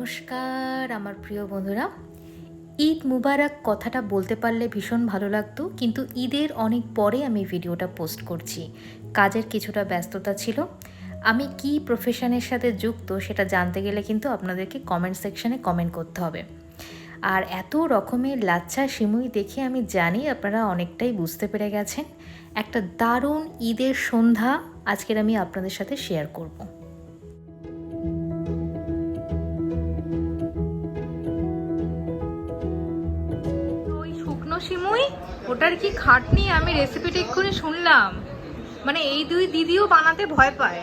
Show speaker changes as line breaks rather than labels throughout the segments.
নমস্কার, আমার প্রিয় বন্ধুরা। ঈদ মুবারক কথাটা বলতে পারলে ভীষণ ভালো লাগতো, কিন্তু ঈদের অনেক পরে আমি ভিডিওটা পোস্ট করছি। কাজের কিছুটা ব্যস্ততা ছিল। আমি কি প্রফেশনের সাথে যুক্ত সেটা জানতে গেলে কিন্তু আপনাদেরকে কমেন্ট সেকশানে কমেন্ট করতে হবে। আর এত রকমের লাচ্ছা সিমুই দেখে আমি জানি আপনারা অনেকটাই বুঝতে পেরে গেছেন। একটা দারুণ ঈদের সন্ধ্যা আজকের আমি আপনাদের সাথে শেয়ার করব।
সিমুই ওটার কি খাটনি? আমি রেসিপিটা এক্ষুনি শুনলাম। মানে এই দুই দিদিও বানাতে ভয় পায়।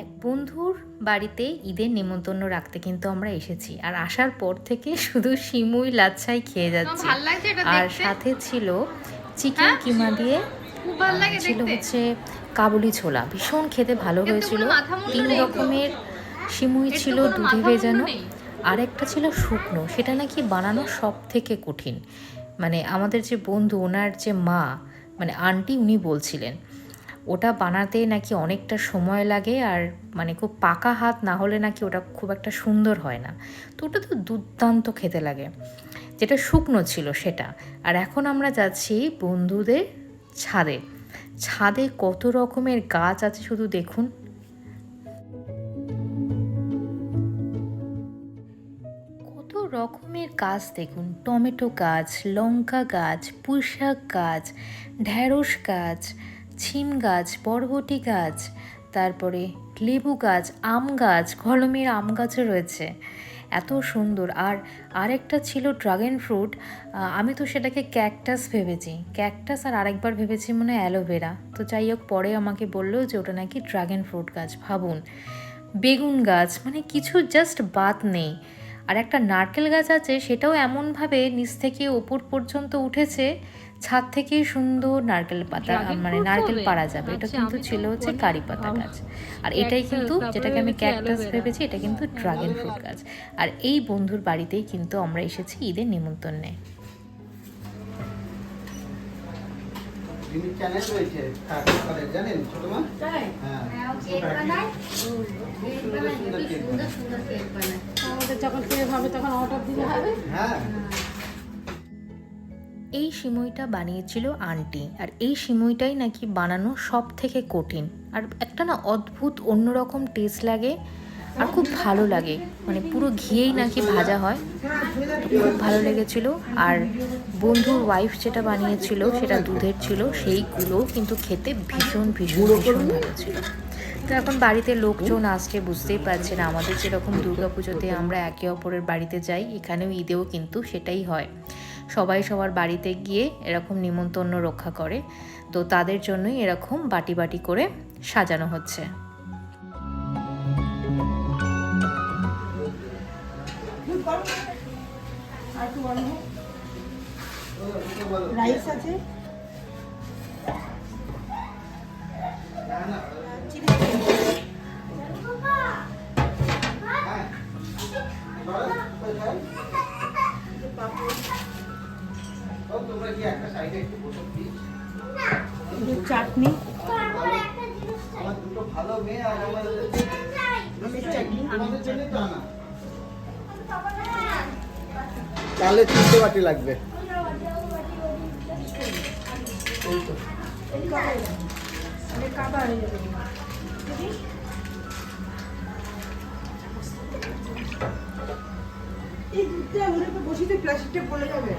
এক বন্ধুর বাড়িতে ঈদের নেমন্তন্ন রাখতে কিন্তু আমরা এসেছি আর আসার পর থেকে শুধু সিমুই লাচ্ছাই খেয়ে যাচ্ছি। আর সাথে ছিল চিকেন
হ্যাঁ?
কিমা দিয়ে
খুব ভালো লাগে
ছিল হচ্ছে কাবুলি ছোলা। ভীষণ খেতে ভালো হয়েছিল। তিন রকমের সিমুই ছিল দুধে ভেজানো? আর একটা ছিল শুকনো। সেটা নাকি বানানো সব থেকে কঠিন। মানে আমাদের যে বন্ধু ওনার যে মা মানে আন্টি উনি বলছিলেন ওটা বানাতে নাকি অনেকটা সময় লাগে আর মানে খুব পাকা হাত না হলে নাকি ওটা খুব একটা সুন্দর হয় না। তো ওটা তো দুর্দান্ত খেতে লাগে। যেটা শুকনো ছিল সেটা। আর এখন আমরা যাচ্ছি বন্ধুদের ছাদে। ছাদে কত রকমের গাছ আছে শুধু দেখুন। কত রকমের গাছ দেখুন। টমেটো গাছ, লঙ্কা গাছ, পুঁইশাক গাছ, ঢ্যাঁড়স গাছ, ছিম গাছ, বরবটি গাছ, তারপরে লেবু গাছ, আম গাছ কলমের আম গাছও রয়েছে। এত সুন্দর। আর আরেকটা ছিল ড্রাগন ফ্রুট আমি তো সেটাকে ক্যাকটাস ভেবেছি। ক্যাকটাস আর আরেকবার ভেবেছি মনে অ্যালোভেরা। তো যাই হোক, পরে আমাকে বলল যে ওটা নাকি ড্রাগন ফ্রুট গাছ, ভাবুন। বেগুন গাছ মানে কিছু জাস্ট বাদ নেই। আর একটা নারকেল গাছ আছে, সেটাও এমনভাবে নিচ থেকে ওপর পর্যন্ত উঠেছে ছাদ থেকেই সুন্দর নারকেল পাতা মানে নারকেল পাড়া যাবে। এটা
আচ্ছা,
কিন্তু ছিল হচ্ছে কারি পাতা গাছ। আর এটাই কিন্তু যেটাকে আমি ক্যাকটাস ভেবেছি এটা কিন্তু ড্রাগন ফ্রুট গাছ। আর এই বন্ধুর বাড়িতেই কিন্তু আমরা এসেছি ঈদের নিমন্ত্রণে।
জানেন ছোট মা? হ্যাঁ
আমাদের যখন হবে তখন অর্ডার দিতে হবে?
হ্যাঁ।
এই সিমুইটা বানিয়েছিল আন্টি। আর এই সিমুইটাই নাকি বানানো সব থেকে কঠিন। আর একটা না অদ্ভুত অন্যরকম টেস্ট লাগে আর খুব ভালো লাগে। মানে পুরো ঘিয়েই নাকি ভাজা হয়। খুব ভালো লেগেছিল। আর বন্ধুর ওয়াইফ যেটা বানিয়েছিল, সেটা দুধের ছিল। সেইগুলো কিন্তু খেতে ভীষণ ভীষণ ভীষণ ভালো ছিল। তো এখন বাড়িতে লোকজন আসছে, বুঝতেই পারছেন। আমাদের যেরকম দুর্গাপুজোতে আমরা একে অপরের বাড়িতে যাই, এখানেও ঈদেও কিন্তু সেটাই হয়। সবাই সবার বাড়িতে গিয়ে এরকম নিমন্ত্রণ রক্ষা করে। তো তাদের জন্যই এরকম বাটি বাটি করে সাজানো হচ্ছে।
রাইস আছে?
তোমরা কি
চাটনি?
আমার দুটো ভালো মেয়ে আর আমার তোমাদের জন্য তাহলে তিনটে বাটি লাগবে।
এই দুধটা ওর উপর বসিতে প্লাস্টিকটা পড়ে যাবে।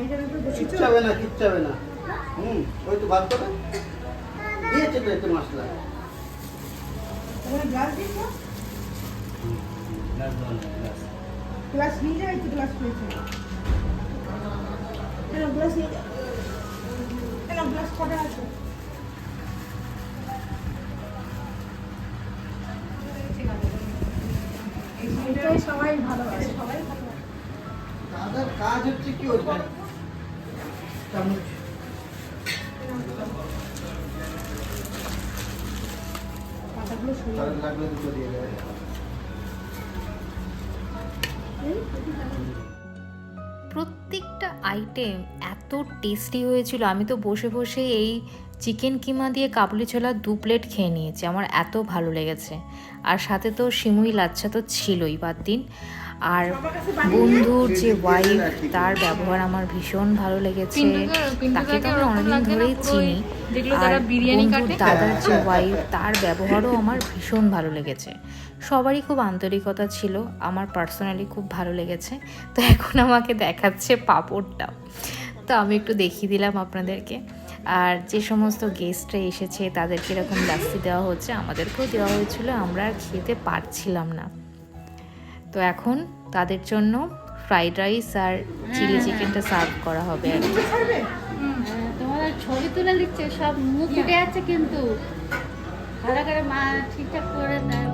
এইটার উপর বসিতে
হবে না কিচ্ছু হবে না। হুম ওই তো ভাত করে দিয়েছে তো এতে মশলা।
ওখানে গ্লাস তো গ্লাস নিয়ে যাবে একটু গ্লাস পেয়েছে কেন গ্লাস নিয়ে কেন গ্লাস কটা আছে? এটাই সবাই ভালোবাসে। সবাই
দাদার কাজ হচ্ছে কি ওইটা চামচ।
পাতাগুলো সরিয়ে
লাগলে দুটো দিয়ে দেবে।
প্রত্যেকটা আইটেম এত টেস্টি হয়েছিল। আমি তো বসে বসে এই চিকেন কিমা দিয়ে কাবুলি ছোলা দু প্লেট খেয়ে নিয়েছি আমার এত ভালো লেগেছে। আর সাথে তো সিমুই লাচ্ছা তো ছিলই বাদ দিন। আর বন্ধুর যে ওয়াইফ তার ব্যবহার আমার ভীষণ ভালো লেগেছে। তাকে তো আমি
ওরকম
অনেকদিন ধরেই চিনি। আর বন্ধুর দাদার যে ওয়াইফ তার ব্যবহারও আমার ভীষণ ভালো লেগেছে। সবারই খুব আন্তরিকতা ছিল আমার পার্সোনালি খুব ভালো লেগেছে। তো এখন আমাকে দেখাচ্ছে পাঁপড়টা। তো আমি একটু দেখিয়ে দিলাম আপনাদেরকে। আর যে সমস্ত গেস্টরা এসেছে তাদেরকে এরকম লাস্সি দেওয়া হচ্ছে আমাদেরকেও দেওয়া হয়েছিল আমরা আর খেতে পারছিলাম না। তো এখন তাদের জন্য ফ্রাইড রাইস আর চিলি চিকেনটা সার্ভ করা হবে আর কি।
হ্যাঁ, ছবি তুলে দিচ্ছে সব মুখ উঠে যাচ্ছে কিন্তু। ভালো করে মা ঠিকঠাক করে দেয়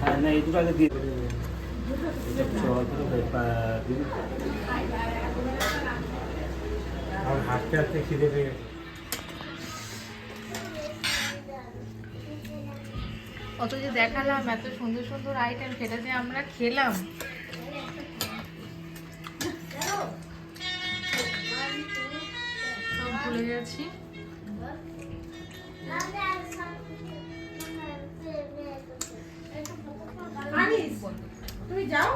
হ্যাঁ না।
অত যে দেখালাম, এত সুন্দর সুন্দর আইটেম সেটা যে আমরা খেলাম সব ভুলে গেছি
তুমি যাও।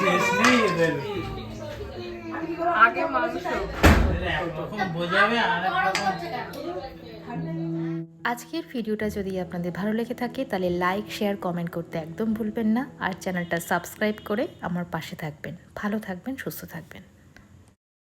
শেষ নেই এদের
আগে মাংস।
বোঝাবে আর
আজকের ভিডিওটা যদি আপনাদের ভালো লেগে থাকে তাহলে লাইক শেয়ার কমেন্ট করতে একদম ভুলবেন না। আর চ্যানেলটা সাবস্ক্রাইব করে আমার পাশে থাকবেন। ভালো থাকবেন সুস্থ থাকবেন।